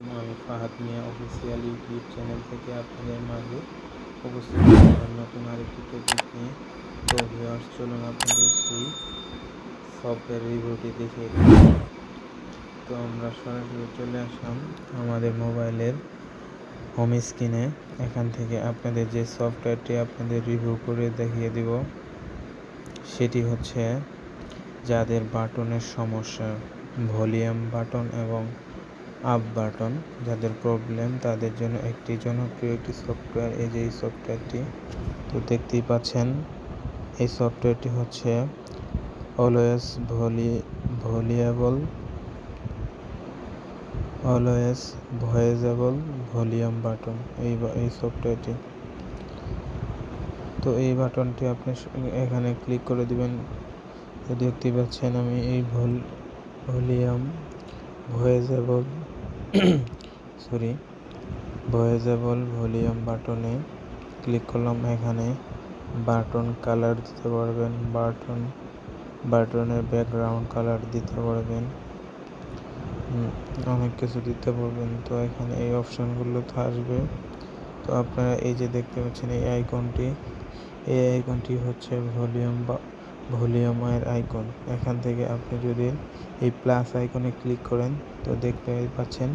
আমি Fahad Mia official YouTube channel থেকে আপনাদের মাঝে উপস্থিত নতুন আরেকটি টপিক নিয়ে তো ভিউয়ার্স চলুন আপনাদের সেই সফটওয়্যার রিভিউটি দেখে। তো আমরা সরাসরি চলে আসলাম আমাদের মোবাইলের হোম স্ক্রিনে এখান থেকে আপনাদের যে সফটওয়্যারটি আপনাদের রিভিউ করে দেখিয়ে দিব, সেটি হচ্ছে যাদের বাটনের সমস্যা, ভলিউম বাটন এবং আপ বাটন যাদের প্রবলেম তাদের জন্য একটি জনপ্রিয় একটি সফটওয়্যার এই যে এই সফটওয়্যারটি তো দেখতেই পাচ্ছেন, এই সফটওয়্যারটি হচ্ছে অলওয়েজ ভলি, ভলিয়েবল অলওয়েজ ভয়েজেবল ভলিউম বাটন, এই এই সফটওয়্যারটি তো এই বাটনটি আপনি এখানে ক্লিক করে দিবেন। তো দেখতে পাচ্ছেন আমি এই ভল, volume voiceable sorry voiceable volume বাটনে ক্লিক করলাম। এখানে বাটন কালার দিতে পারবেন, বাটন, বাটনের ব্যাকগ্রাউন্ড কালার দিতে পারবেন। অনেক কিছু দিতে পারবেন। তো এখানে এই অপশানগুলো আসবে। তো আপনারা এই যে দেখতে পাচ্ছেন, এই আইকনটি এই আইকনটি হচ্ছে ভলিউম বা ভলিউমের আইকন। এখান থেকে আপনি যদি এই প্লাস আইকনে ক্লিক করেন, তো দেখতে পাচ্ছেন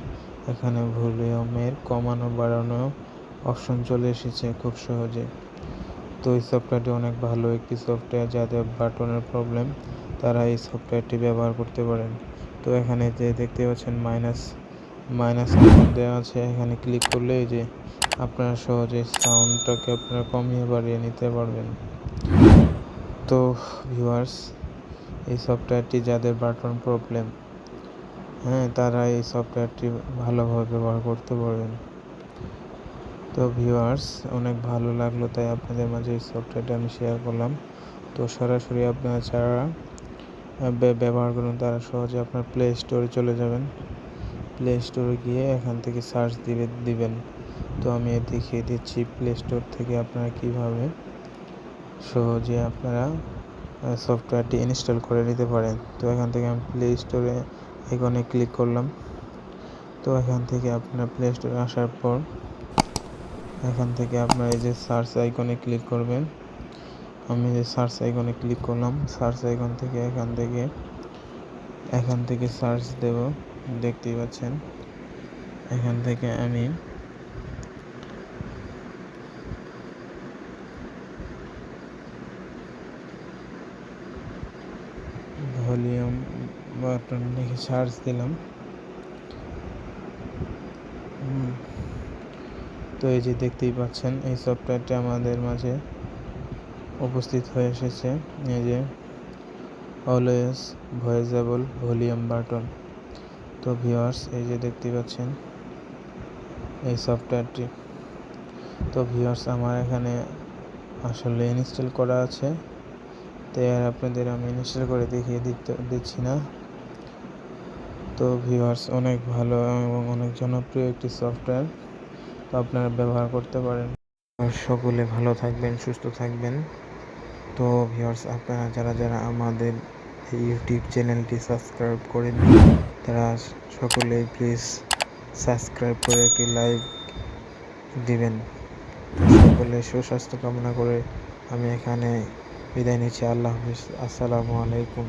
এখানে ভলিউমের কমানো, বাড়ানো অপশন চলে এসেছে খুব সহজে। তো এই সফটওয়্যারটি অনেক ভালো একটি সফটওয়্যার যাদের বাটনের প্রবলেম, তারা এই সফটওয়্যারটি ব্যবহার করতে পারেন। তো এখানে যে দেখতে পাচ্ছেন মাইনাস মাইনাস দেওয়া আছে। এখানে ক্লিক করলে এই যে আপনারা সহজে সাউন্ডটাকে আপনারা কমিয়ে বাড়িয়ে নিতে পারবেন। তো ভিউয়ার্স এই সফটওয়্যারটি যাদের বাটন প্রবলেম হ্যাঁ তারা এই সফটওয়্যারটি ভালোভাবে ব্যবহার করতে পারবেন। তো ভিউয়ার্স অনেক ভালো লাগল তাই আপনাদের মাঝে এই সফটওয়্যারটা আমি শেয়ার করলাম। তো সরাসরি আপনারা যারা ব্যবহার করুন, তারা সহজে আপনার প্লে স্টোরে চলে যাবেন। প্লে স্টোরে গিয়ে এখান থেকে সার্চ দিবে, দিবেন। তো আমি দেখিয়ে দিচ্ছি প্লে স্টোর থেকে আপনারা কীভাবে সহজে আপনারা সফটওয়্যারটি ইনস্টল করে নিতে পারেন। তো এখান থেকে আমি প্লে স্টোরে এখানে ক্লিক করলাম। তো এখান থেকে আপনার প্লে স্টোরে আসার পর, এখান থেকে আপনার এই যে সার্চ আইকনে ক্লিক করবেন। আমি যে সার্চ আইকনে ক্লিক করলাম সার্চ আইকন থেকে এখান থেকে এখান থেকে সার্চ দেব। দেখতেই পাচ্ছেন। এখান থেকে আমি ভলিউম বাটন লিখে সার্চ দিলাম। তো এই যে দেখতেই পাচ্ছেন, এই সফটওয়্যারটি আমাদের মাঝে উপস্থিত হয়ে এসেছে। এই যে অলওয়েজ ভয়েজেবল ভলিউম বাটন তো ভিউয়ার্স এই যে দেখতেই পাচ্ছেন, এই সফটওয়্যারটি তো ভিউয়ার্স আমার এখানে আসলে ইনস্টল করা আছে। তাই আর আপনাদের আমি ইনস্টল করে দেখিয়ে দিতে, দিচ্ছি না। তো ভিউয়ার্স অনেক ভালো এবং অনেক জনপ্রিয় একটি সফটওয়্যার তো আপনারা ব্যবহার করতে পারেন। সকলে ভালো থাকবেন, সুস্থ থাকবেন। তো ভিউয়ার্স আপনারা যারা যারা আমাদের এই ইউটিউব চ্যানেলটি সাবস্ক্রাইব করেন তারা সকলে প্লিজ সাবস্ক্রাইব করে একটি লাইক দিবেন। সকলে সুস্বাস্থ্য কামনা করে আমি এখানে বিদায় নিচ্ছি। আল্লাহ হাফিজ। আসসালামু আলাইকুম।